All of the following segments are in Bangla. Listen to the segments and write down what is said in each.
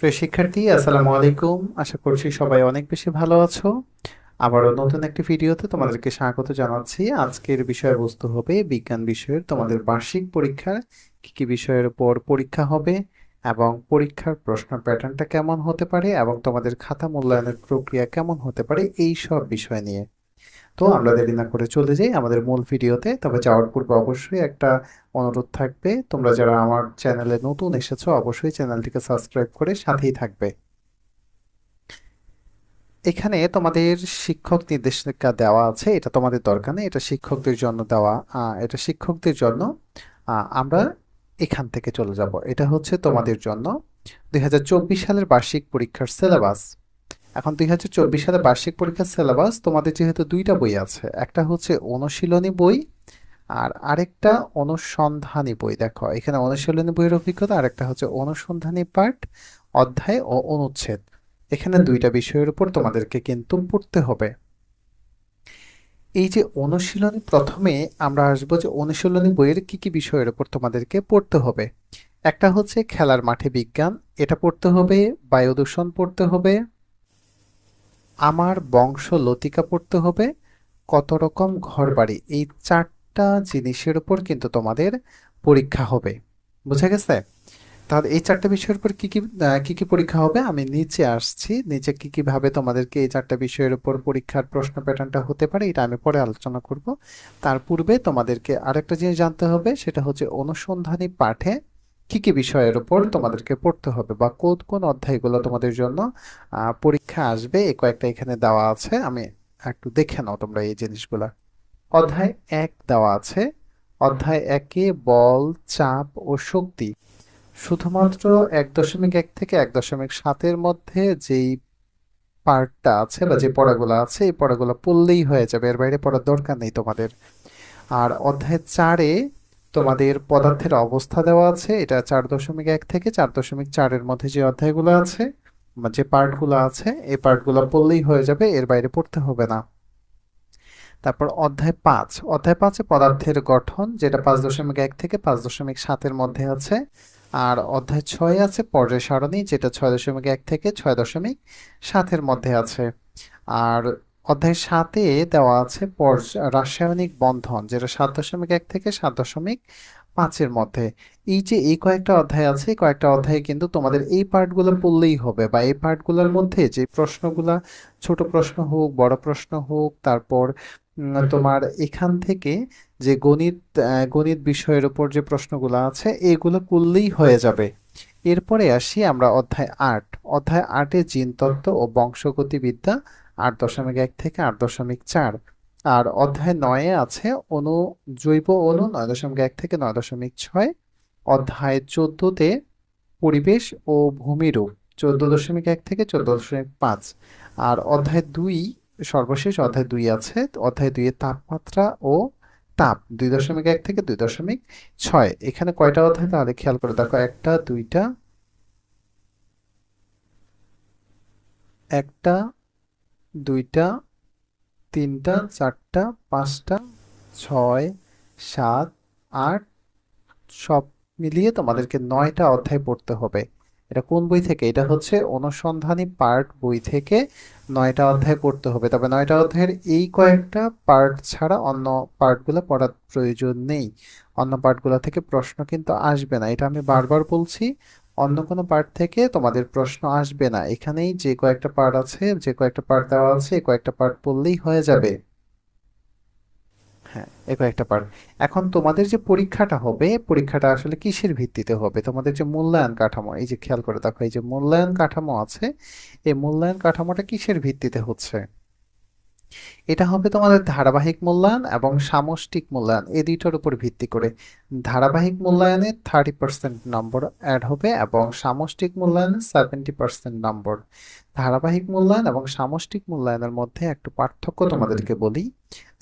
প্রিয় শিক্ষার্থী আসসালামু আলাইকুম। আশা করছি সবাই অনেক বেশি ভালো আছো। আবারও নতুন একটি ভিডিওতে তোমাদেরকে স্বাগত জানাচ্ছি। আজকের বিষয়বস্তু হবে বিজ্ঞান বিষয়ের তোমাদের বার্ষিক পরীক্ষার কি কি বিষয়ের উপর পরীক্ষা হবে এবং পরীক্ষার প্রশ্ন প্যাটার্নটা কেমন হতে পারে এবং তোমাদের খাতা মূল্যায়নের প্রক্রিয়া কেমন হতে পারে এই সব বিষয় নিয়ে। তো আমরা দেরি না করে চলে যাই আমাদের মূল ভিডিওতে। তবে যাওয়ার পূর্বে অবশ্যই একটা অনুরোধ থাকবে। তোমরা যারা আমার চ্যানেলে নতুন এসেছ অবশ্যই চ্যানেলটিকে সাবস্ক্রাইব করে সাথেই থাকবে। এখানে তোমাদের শিক্ষক নির্দেশিকা দেওয়া আছে। এটা তোমাদের দরকার নেই। এটা শিক্ষকদের জন্য দেওয়া আহ, এটা শিক্ষকদের জন্য। আহ, আমরা এখান থেকে চলে যাব। এটা হচ্ছে তোমাদের জন্য। দুই হাজার চব্বিশ সালের বার্ষিক পরীক্ষার সিলেবাস এখন দুই হাজার চব্বিশ সালে বার্ষিক পরীক্ষার সিলেবাস তোমাদের যেহেতু দুইটা বই আছে, একটা হচ্ছে অনুশীলনী বই আর আরেকটা অনুসন্ধানী বই। দেখো, এখানে অনুশীলনী বইয়ের অভিজ্ঞতা, আরেকটা হচ্ছে অনুসন্ধানী পাঠ, অধ্যায় ও অনুচ্ছেদ। এখানে দুইটা বিষয়ের উপর তোমাদেরকে কিন্তু পড়তে হবে। এই যে অনুশীলনী, প্রথমে আমরা আসব যে অনুশীলনী বইয়ের কি কি বিষয়ের উপর তোমাদেরকে পড়তে হবে। একটা হচ্ছে খেলার মাঠে বিজ্ঞান, এটা পড়তে হবে বায়ু দূষণ পড়তে হবে আমার বংশ লতিকা পড়তে হবে, কত রকম ঘরবাড়ি, এই চারটা জিনিসের উপর কিন্তু তোমাদের পরীক্ষা হবে। বুঝা গেছে? তাহলে এই চারটা বিষয়ের উপর কি কী কী কি পরীক্ষা হবে? আমি নিচে আসছি, নিচে কী কীভাবে তোমাদেরকে এই চারটা বিষয়ের উপর পরীক্ষার প্রশ্ন প্যাটার্নটা হতে পারে, এটা আমি পরে আলোচনা করব। তার পূর্বে তোমাদেরকে আরেকটা জিনিস জানতে হবে, সেটা হচ্ছে অনুসন্ধানী পাঠে কি কি বিষয়ের উপর তোমাদেরকে পড়তে হবে বা কোন কোন অধ্যায়গুলো তোমাদের জন্য পরীক্ষা আসবে এই কয়েকটা এখানে দেওয়া আছে আমি একটু দেখে নাও তোমরা এই জিনিসগুলা। অধ্যায় এক দেওয়া আছে অধ্যায় একে বল চাপ ও শক্তি। শুধুমাত্র এক দশমিক এক থেকে এক দশমিক সাতের মধ্যে যেই পার্টটা আছে বা যে পড়াগুলো আছে এই পড়াগুলো পড়লেই হয়ে যাবে এর বাইরে পড়ার দরকার নেই তোমাদের। আর অধ্যায় চারে তোমাদের পদার্থের অবস্থা দেওয়া আছে, এটা চার দশমিক এক থেকে চার দশমিক চারের মধ্যে যে অধ্যায়গুলো আছে যে পার্টগুলো আছে, এই পার্টগুলো পড়লেই হয়ে যাবে, এর বাইরে পড়তে হবে না। তারপর অধ্যায় পাঁচ। অধ্যায় পাঁচে পদার্থের গঠন, যেটা পাঁচ দশমিক এক থেকে পাঁচ দশমিক সাতের মধ্যে আছে। আর অধ্যায় ছয় আছে পর্যায় সারণী যেটা ছয় দশমিক এক থেকে ছয় দশমিক সাতের মধ্যে আছে। আর অধ্যায় সাতে দেওয়া আছে রাসায়নিক বন্ধন যেটা সাত দশমিক এক থেকে সাত দশমিক পাঁচের মধ্যে। এই যে এই কয়েকটা অধ্যায় আছে কয়েকটা অধ্যায়ে কিন্তু তোমাদের এই পার্টগুলো পড়লেই হবে বা এই পার্টগুলোর মধ্যে যে প্রশ্নগুলা ছোট প্রশ্ন হোক বড় প্রশ্ন হোক তারপর তোমার এখান থেকে যে গণিত গণিত বিষয়ের উপর যে প্রশ্নগুলো আছে এগুলো করলেই হয়ে যাবে। এরপরে আসি আমরা অধ্যায় আট। অধ্যায় আটে জিনতত্ত্ব ও বংশগতিবিদ্যা আট দশমিক এক থেকে আট দশমিক চার। আর অধ্যায় নয়ে আছে অনু, জৈব অনু নয় দশমিক এক থেকে নয় দশমিক ছয়। অধ্যায় চোদ্দতে পরিবেশ ও ভূমিরূপ চোদ্দ দশমিক এক থেকে চোদ্দ দশমিক পাঁচ। আর অধ্যায় দুই, সর্বশেষ অধ্যায় দুই আছে, অধ্যায় দুইয়ে তাপমাত্রা ও তাপ, দুই দশমিক এক থেকে দুই দশমিক ছয়। এখানে কয়টা অধ্যায়? তাহলে খেয়াল করে দেখো। একটা, দুইটা, একটা দুইটা তিনটা চারটা পাঁচটা ছয় সাত আট সব মিলিয়ে তোমাদেরকে নয়টা অধ্যায় পড়তে হবে। এটা কোন বই থেকে? এটা হচ্ছে অনুসন্ধানী পার্ট বই থেকে নয়টা অধ্যায় পড়তে হবে। তবে নয়টা অধ্যায়ের এই কয়েকটা পার্ট ছাড়া অন্য পার্টগুলো পড়ার প্রয়োজন নেই। অন্য পার্টগুলো থেকে প্রশ্ন কিন্তু আসবে না। এটা আমি বারবার বলছি অন্য কোনো পার্ট থেকে তোমাদের প্রশ্ন আসবে না। এখানেই যে কয়েকটা পার্ট আছে, যে কয়েকটা পার্ট দেওয়া আছে কয়েকটা পার্ট পড়লেই হয়ে যাবে। হ্যাঁ এই কয়েকটা পার্ট এখন তোমাদের যে পরীক্ষাটা হবে, পরীক্ষাটা আসলে কিসের ভিত্তিতে হবে? তোমাদের যে মূল্যায়ন কাঠামো, এই যে খেয়াল করে দেখো, এই যে মূল্যায়ন কাঠামো আছে, এই মূল্যায়ন কাঠামোটা কিসের ভিত্তিতে হচ্ছে? এটা হবে তোমাদের ধারাবাহিক মূল্যায়ন এবং সামষ্টিক মূল্যায়ন। এই দুইটার উপর ভিত্তি করে ধারাবাহিক মূল্যায়নে থার্টি পার্সেন্ট নম্বর অ্যাড হবে এবং সামষ্টিক মূল্যায়নে সেভেন্টি পার্সেন্ট নম্বর। ধারাবাহিক মূল্যায়ন এবং সামষ্টিক মূল্যায়নের মধ্যে একটু পার্থক্য তোমাদেরকে বলি,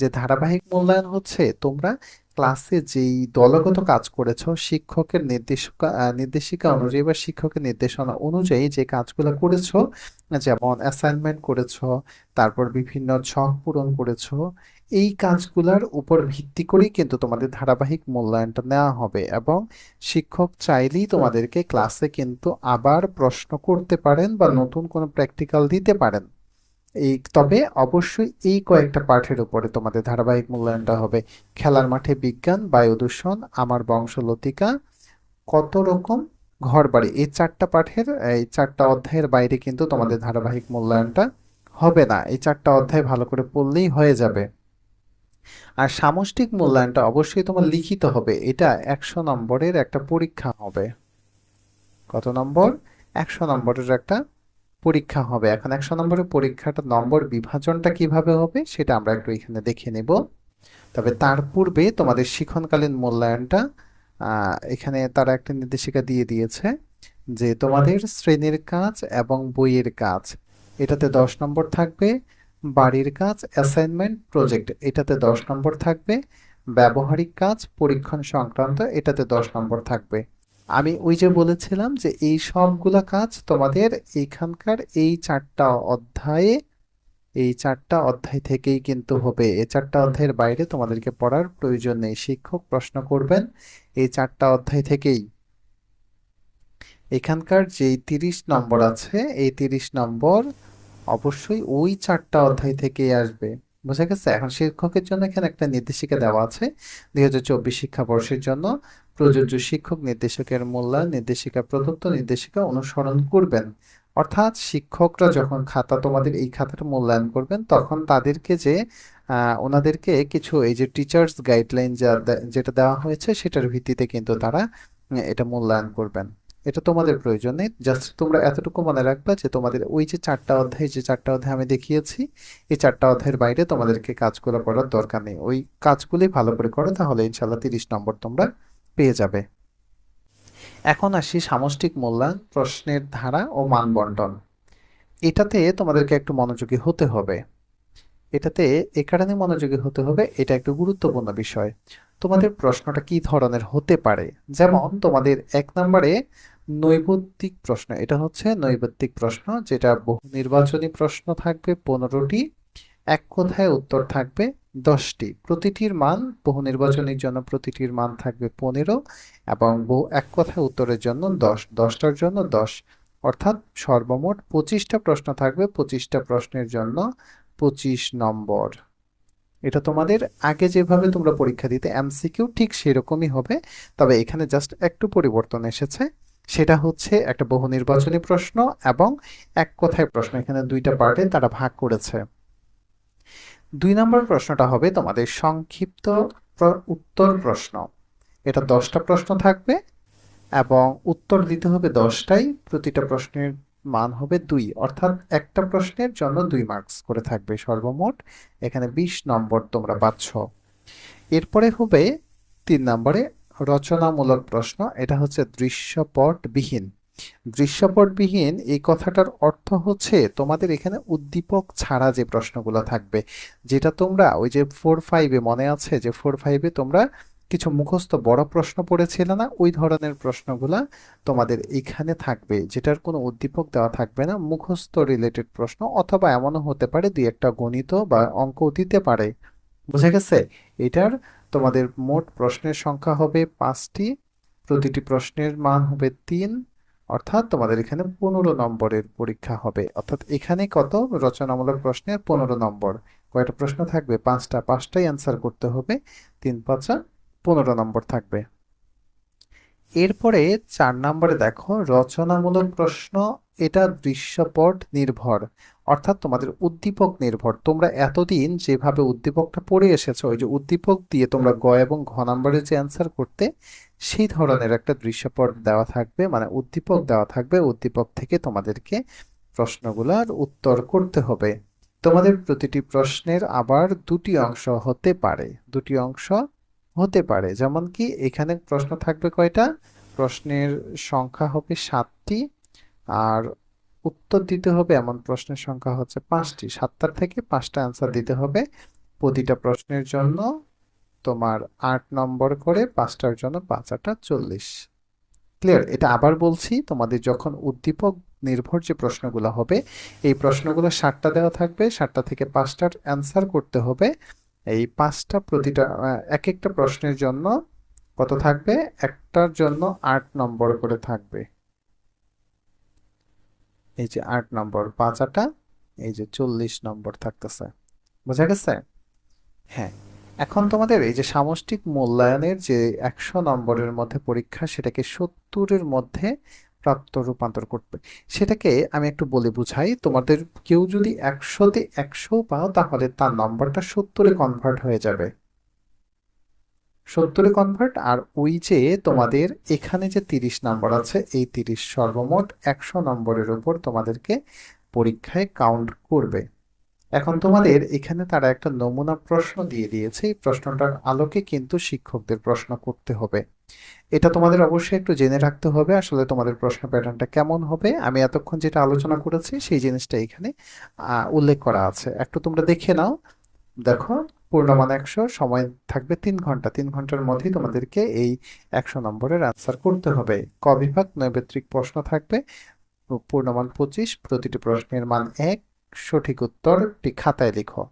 যে ধারাবাহিক মূল্যায়ন হচ্ছে তোমরা ক্লাসে যেই দলগত কাজ করেছ শিক্ষকের নির্দেশিকা নির্দেশিকা অনুযায়ী বা শিক্ষকের নির্দেশনা অনুযায়ী যে কাজগুলো করেছ যেমন অ্যাসাইনমেন্ট করেছ তারপর বিভিন্ন ছক পূরণ করেছ এই কাজগুলোর উপর ভিত্তি করেই কিন্তু তোমাদের ধারাবাহিক মূল্যায়নটা নেওয়া হবে এবং শিক্ষক চাইলেই তোমাদেরকে ক্লাসে কিন্তু আবার প্রশ্ন করতে পারেন বা নতুন কোনো প্র্যাকটিক্যাল দিতে পারেন। এই, তবে অবশ্যই এই কয়েকটা পাঠের উপরে তোমাদের ধারাবাহিক মূল্যায়নটা হবে। খেলার মাঠে বিজ্ঞান বায়ু দূষণ আমার বংশলতিকা কত রকম ঘরবাড়ি। এই চারটা পাঠের, এই চারটা অধ্যায়ের বাইরে কিন্তু তোমাদের ধারাবাহিক মূল্যায়নটা হবে না। এই চারটা অধ্যায় ভালো করে পড়লেই হয়ে যাবে। আর সামষ্টিক মূল্যায়নটা অবশ্যই তোমার লিখিত হবে। এটা একশো নম্বরের একটা পরীক্ষা হবে। কত নম্বর? একশো নম্বরের একটা পরীক্ষা হবে। এখন একশো নম্বরের পরীক্ষাটা নম্বর বিভাজনটা কীভাবে হবে সেটা আমরা একটু এখানে দেখে নেব। তবে তার পূর্বে তোমাদের শিক্ষণকালীন মূল্যায়নটা এখানে তারা একটা নির্দেশিকা দিয়ে দিয়েছে যে তোমাদের শ্রেণির কাজ এবং বইয়ের কাজ এটাতে দশ নম্বর থাকবে। বাড়ির কাজ অ্যাসাইনমেন্ট প্রজেক্ট এটাতে দশ নম্বর থাকবে। ব্যবহারিক কাজ পরীক্ষণ সংক্রান্ত এটাতে দশ নম্বর থাকবে। আমি ওই যে বলেছিলাম যে এই সবগুলা কাজ তোমাদের এইখানকার এই চারটা অধ্যায়ে, এই চারটা অধ্যায় থেকেই কিন্তু হবে। এই চারটা অধ্যায়ের বাইরে তোমাদেরকে পড়ার প্রয়োজন নেই। শিক্ষক প্রশ্ন করবেন এই চারটা অধ্যায় থেকেই। এখানকার যেই তিরিশ নম্বর আছে, এই তিরিশ নম্বর অবশ্যই ওই চারটা অধ্যায় থেকেই আসবে। বোঝা গেছে? এখন শিক্ষকের জন্য এখানে একটা নির্দেশিকা দেওয়া আছে। দুই হাজার চব্বিশ শিক্ষাবর্ষের জন্য প্রযোজ্য শিক্ষক নির্দেশকের মূল্যায়ন নির্দেশিকা প্রদত্ত নির্দেশিকা অনুসরণ করবেন। অর্থাৎ শিক্ষকরা যখন খাতা তোমাদের এই খাতাটা মূল্যায়ন করবেন তখন তাদেরকে যে আহ, ওনাদেরকে কিছু এই যে টিচার্স গাইডলাইন যা যেটা দেওয়া হয়েছে সেটার ভিত্তিতে কিন্তু তারা এটা মূল্যায়ন করবেন। এটা তোমাদের প্রয়োজন। নেই জাস্ট তোমরা এতটুকু মনে রাখবে যে তোমাদের ওই যে চারটা অধ্যায় যে চারটা অধ্যায় আমি দেখিয়েছি এই চারটা অধ্যায়ের বাইরে তোমাদেরকে কাজগুলো করার দরকার নেই। ওই কাজগুলি ভালো করে করো তাহলে ইনশাল্লাহ তিরিশ নম্বর তোমরা পেয়ে যাবে। এখন আসি সামষ্টিক মূল্যায়ন প্রশ্নের ধারা ও মানবন্টন। এটাতে তোমাদেরকে একটু মনোযোগী হতে হবে। এটাতে এ কারণে মনোযোগী হতে হবে এটা একটু গুরুত্বপূর্ণ বিষয়। তোমাদের প্রশ্নটা কি ধরনের হতে পারে? যেমন তোমাদের এক নম্বরে নৈবত্তিক প্রশ্ন, এটা হচ্ছে নৈবত্তিক প্রশ্ন, যেটা বহু নির্বাচনী প্রশ্ন থাকবে পনেরোটি, এক কথায় উত্তর থাকবে দশটি। প্রতিটির মান, বহু নির্বাচনের জন্য প্রতিটির মান থাকবে পনেরো এবং বহু এক কথায় উত্তরের জন্য দশ, দশটার জন্য দশ। অর্থাৎ সর্বমোট পঁচিশটা প্রশ্ন থাকবে, পঁচিশটা প্রশ্নের জন্য পঁচিশ নম্বর। এটা তোমাদের আগে যেভাবে তোমরা পরীক্ষা দিতে এমসিকিউ ঠিক সেরকমই হবে, তবে এখানে জাস্ট একটু পরিবর্তন এসেছে। সেটা হচ্ছে একটা বহু নির্বাচনী প্রশ্ন এবং এক কথায় প্রশ্ন, এখানে দুইটা পার্টে তারা ভাগ করেছে। দুই নম্বর প্রশ্নটা হবে তোমাদের সংক্ষিপ্ত উত্তর প্রশ্ন। এটা দশটা প্রশ্ন থাকবে এবং উত্তর দিতে হবে দশটাই, প্রতিটা প্রশ্নের মান হবে দুই। অর্থাৎ একটা প্রশ্নের জন্য দুই মার্কস করে থাকবে সর্বমোট। এখানে বিশ নম্বর তোমরা পাচ্ছ। এরপরে হবে তিন নম্বরে রচনামূলক প্রশ্ন। এটা হচ্ছে দৃশ্যপটবিহীন। দৃশ্যপটবিহীন, এই কথাটার অর্থ হচ্ছে তোমাদের এখানে উদ্দীপক ছাড়া যে প্রশ্নগুলো থাকবে, যেটা তোমরা ওই যে ফোর ফাইভে মনে আছে যে ফোর ফাইভে তোমরা কিছু মুখস্থ বড় প্রশ্ন পড়েছিল না ওই ধরনের প্রশ্নগুলা তোমাদের এখানে থাকবে, যেটার কোনো উদ্দীপক দেওয়া থাকবে না, মুখস্থ রিলেটেড প্রশ্ন, অথবা এমনও হতে পারে দুই একটা গণিত বা অঙ্ক দিতে পারে। বুঝে গেছে? এটার তোমাদের মোট প্রশ্নের সংখ্যা হবে পাঁচটি, প্রতিটি প্রশ্নের মান হবে তিন, অর্থাৎ তোমাদের এখানে পনেরো নম্বরের পরীক্ষা হবে। অর্থাৎ এখানে কত? রচনামূলক প্রশ্নের পনেরো নম্বর। কয়টা প্রশ্ন থাকবে? পাঁচটা, পাঁচটাই অ্যান্সার করতে হবে। তিন, পাঁচা পনেরো নম্বর থাকবে। এরপরে চার নম্বরে দেখো, রচনামূলক প্রশ্ন, এটা দৃশ্যপট নির্ভর, অর্থাৎ তোমাদের উদ্দীপক নির্ভর। তোমরা এতদিন যেভাবে উদ্দীপকটা পড়ে এসেছ, ওই যে উদ্দীপক দিয়ে তোমরা গ এবং ঘ নম্বরে যে অ্যান্সার করতে, সেই ধরনের একটা দৃশ্যপট দেওয়া থাকবে মানে উদ্দীপক দেওয়া থাকবে, উদ্দীপক থেকে তোমাদেরকে প্রশ্নগুলোর উত্তর করতে হবে। তোমাদের প্রতিটি প্রশ্নের আবার দুটি অংশ হতে পারে। দুটি অংশ হতে পারে। যেমন কি, এখানে প্রশ্ন থাকবে কয়টা? প্রশ্নের সংখ্যা হবে সাতটি, আর উত্তর দিতে হবে এমন প্রশ্নের সংখ্যা হচ্ছে পাঁচটি। সাতটার থেকে পাঁচটা অ্যান্সার দিতে হবে প্রতিটা প্রশ্নের জন্য। তোমার আট নম্বর করে পাঁচটার জন্য পাঁচ আটা চল্লিশ। ক্লিয়ার এটা আবার বলছি, তোমাদের যখন উদ্দীপক নির্ভর যে প্রশ্নগুলো হবে, এই প্রশ্নগুলো সাতটা দেওয়া থাকবে, সাতটা থেকে পাঁচটার অ্যান্সার করতে হবে। এই পাঁচটা প্রতিটা এক একটা প্রশ্নের জন্য কত থাকবে? একটার জন্য আট নম্বর করে থাকবে। এই যে আট নম্বর পাঁচ আটা এই যে চল্লিশ নম্বর থাকতেছে। বোঝা গেছে? হ্যাঁ। এখন তোমাদের এই যে সামষ্টিক মূল্যায়নের যে একশো নম্বরের মধ্যে পরীক্ষা সেটাকে সত্তরের মধ্যে প্রাপ্ত রূপান্তর করবে। সেটাকে আমি একটু বলে বুঝাই, তোমাদের কেউ যদি একশোতে একশো পাও, তাহলে তার নম্বরটা সত্তরে কনভার্ট হয়ে যাবে। সত্তরে কনভার্ট আর ওই যে তোমাদের এখানে যে তিরিশ নম্বর আছে, এই তিরিশ সর্বমোট একশো নম্বরের উপর তোমাদেরকে পরীক্ষায় কাউন্ট করবে। এখন তোমাদের এখানে তারা একটা নমুনা প্রশ্ন দিয়ে দিয়েছে। এই প্রশ্নটার আলোকে কিন্তু শিক্ষকদের প্রশ্ন করতে হবে। এটা তোমাদের অবশ্যই একটু জেনে রাখতে হবে আসলে তোমাদের প্রশ্ন প্যাটার্নটা কেমন হবে। আমি এতক্ষণ যেটা আলোচনা করেছি সেই জিনিসটা এখানে উল্লেখ করা আছে। একটু তোমরা দেখে নাও। দেখো পূর্ণমান একশো সময় থাকবে তিন ঘণ্টা। তিন ঘণ্টার মধ্যেই তোমাদেরকে এই একশো নম্বরের আনসার করতে হবে। ক বিভাগ নৈবেত্রিক প্রশ্ন থাকবে। পূর্ণমান পঁচিশ প্রতিটি প্রশ্নের মান এক। সঠিক উত্তরটি খাতায় লিখো।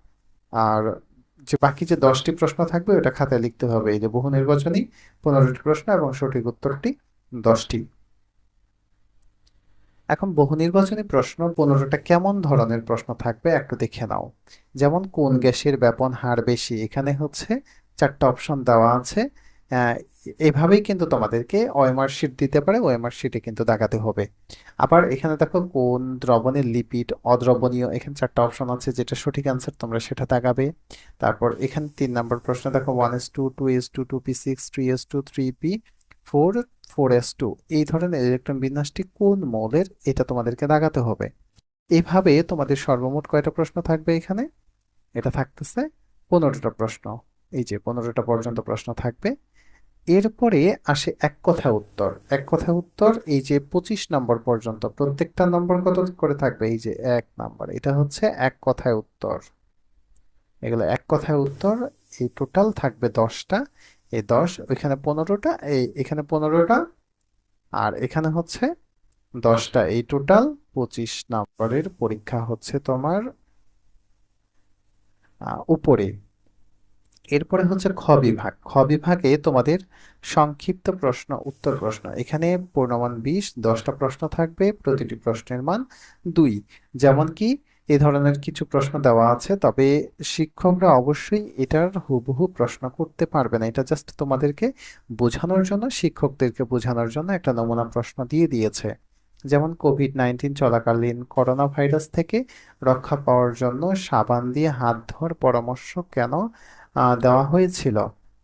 আর যে বাকি যে দশটি প্রশ্ন থাকবে ওটা খাতায় লিখতে হবে। এই যে বহু নির্বাচনী, পনেরোটি প্রশ্ন এবং সঠিক উত্তরটি দশটি। এখন বহু নির্বাচনী প্রশ্ন, পনেরোটা কেমন ধরনের প্রশ্ন থাকবে একটু দেখে নাও। যেমন, কোন গ্যাসের ব্যাপন হার বেশি? এখানে হচ্ছে চারটা অপশন দেওয়া আছে। এভাবেই কিন্তু তোমাদেরকে ওএমআর শিট দিতে পারে, ওএমআর শিটে কিন্তু দেখাতে হবে। আবার এখানে দেখো কোন দ্রবণের লিপিড অদ্রবণীয়, এখানে চারটা অপশন আছে, যেটা সঠিক অ্যান্সার তোমরা সেটা দেখাবে। তারপর এখানে তিন নম্বর প্রশ্ন দেখো one s two two s two two p six three s two three p four four s two এই ধরনের ইলেকট্রন বিন্যাসটি কোন মৌলের, এটা তোমাদেরকে দেখাতে হবে। এভাবে তোমাদের সর্বমোট কয়টা প্রশ্ন থাকবে এখানে? এটা থাকতেছে পনেরোটা প্রশ্ন। এই যে পনেরোটা পর্যন্ত প্রশ্ন থাকবে। এরপরে আসে এক কথা উত্তর। এক কথা উত্তর, এই যে পঁচিশ নম্বর পর্যন্ত, প্রত্যেকটা নম্বর কত করে থাকবে? এই যে এক নম্বর, এটা হচ্ছে এক কথায় উত্তর। এগুলো এক কথায় উত্তর, এই টোটাল থাকবে দশটা, এই দশ, ওইখানে পনেরোটা, এই এখানে পনেরোটা, আর এখানে হচ্ছে দশটা, এই টোটাল পঁচিশ নম্বরের পরীক্ষা হচ্ছে তোমার উপরে। এরপরে হচ্ছে খ বিভাগ। খ বিভাগে তোমাদের সংক্ষিপ্ত প্রশ্ন, উত্তর প্রশ্ন। এখানে পূর্ণমান বিশ, দশটা প্রশ্ন থাকবে, প্রতিটি প্রশ্নের মান দুই। যেমন কি, এ ধরনের কিছু প্রশ্ন দেওয়া আছে, তবে শিক্ষকরা অবশ্যই এটার হুবহু প্রশ্ন করতে পারবে না। এটা জাস্ট তোমাদেরকে বোঝানোর জন্য, শিক্ষকদেরকে বোঝানোর জন্য একটা নমুনা প্রশ্ন দিয়ে দিয়েছে। যেমন কোভিড নাইন্টিন চলাকালীন করোনা ভাইরাস থেকে রক্ষা পাওয়ার জন্য সাবান দিয়ে হাত ধোয়ার পরামর্শ কেন দেওয়া হয়েছিল।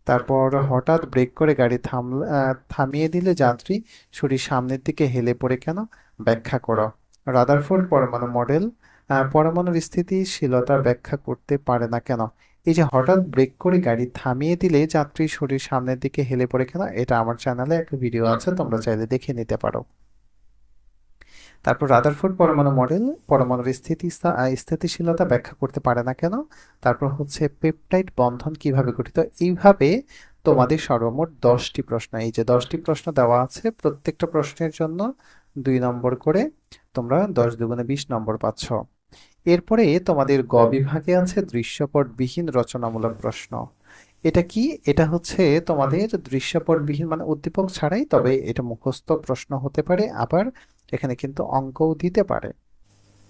তারপর হঠাৎ ব্রেক করে গাড়ি থাম থামিয়ে দিলে যাত্রী শরীর সামনের দিকে হেলে পড়ে কেন? ব্যাখ্যা করো। রাদারফোর্ড পরমাণু মডেল পরমাণুর স্থিতিশীলতা ব্যাখ্যা করতে পারে না কেন? এই যে হঠাৎ ব্রেক করে গাড়ি থামিয়ে দিলে যাত্রী শরীর সামনের দিকে হেলে পড়ে কেন? এটা আমার চ্যানেলে একটা ভিডিও আছে, তোমরা চাইলে দেখে নিতে পারো। তারপর রাদারফোর্ড পরমাণু মডেল পরমাণুর স্থিতি স্থিতিশীলতা ব্যাখ্যা করতে পারে না কেন? তারপর হচ্ছে পেপটাইড বন্ধন কীভাবে গঠিত? এইভাবে তোমাদের সর্বমোট দশটি প্রশ্ন, এই যে দশটি প্রশ্ন দেওয়া আছে, প্রত্যেকটা প্রশ্নের জন্য দুই নম্বর করে তোমরা দশ দুগুণে বিশ নম্বর পাচ্ছ। এরপরে তোমাদের গ বিভাগে আছে দৃশ্যপটবিহীন রচনামূলক প্রশ্ন। এটা কি? এটা হচ্ছে তোমাদের দৃশ্যপটবিহীন মানে উদ্দীপক ছাড়াই তবে এটা মুখস্থ প্রশ্ন হতে পারে আবার এখানে কিন্তু অঙ্কও দিতে পারে।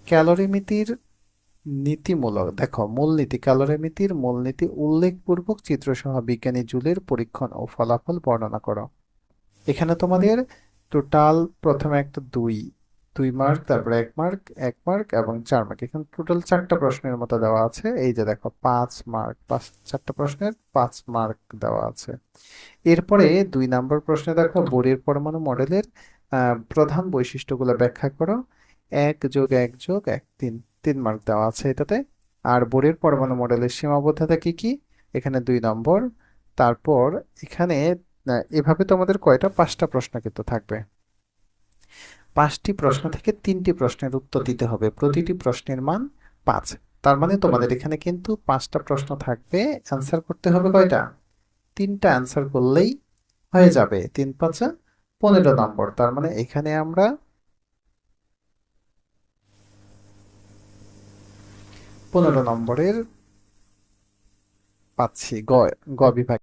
ক্যালোরিমিতির নীতিমূলক দেখো মূলনীতি ক্যালোরিমিতির মূলনীতি উল্লেখপূর্বক চিত্রসহ বিজ্ঞানী জুলের পরীক্ষণ ও ফলাফল বর্ণনা করো। এখানে তোমাদের টোটাল প্রথমে একটা দুই দুই মার্ক তারপরে এক মার্ক এক মার্ক এবং চার মার্ক এখানে টোটাল চারটা প্রশ্নের মতো দেওয়া আছে। এই যে দেখো পাঁচ মার্ক পাঁচ চারটা প্রশ্নের পাঁচ মার্ক দেওয়া আছে। এরপরে দুই নাম্বার প্রশ্নে দেখো বোরের পরমাণু মডেলের প্রধান বৈশিষ্ট্যগুলো ব্যাখ্যা করো। এক যোগ এক যোগ এক তিন তিন মার্ক দেওয়া আছে এটাতে। আর বোরের পরমাণু মডেলের সীমাবদ্ধতা কি কি? এখানে দুই নম্বর তারপর এখানে এভাবে তোমাদের কয়টা পাঁচটা প্রশ্ন কিন্তু থাকবে। পাঁচটি প্রশ্ন থেকে তিনটি প্রশ্নের উত্তর দিতে হবে। প্রতিটি প্রশ্নের মান পাঁচ। তার মানে তোমাদের এখানে কিন্তু পাঁচটা প্রশ্ন থাকবে। অ্যান্সার করতে হবে কয়টা? তিনটা অ্যান্সার করলেই হয়ে যাবে। তিন পাঁচা পনেরো নম্বর। তার মানে এখানে আমরা পনেরো নম্বরের পাচ্ছি। গ গ বিভাগ।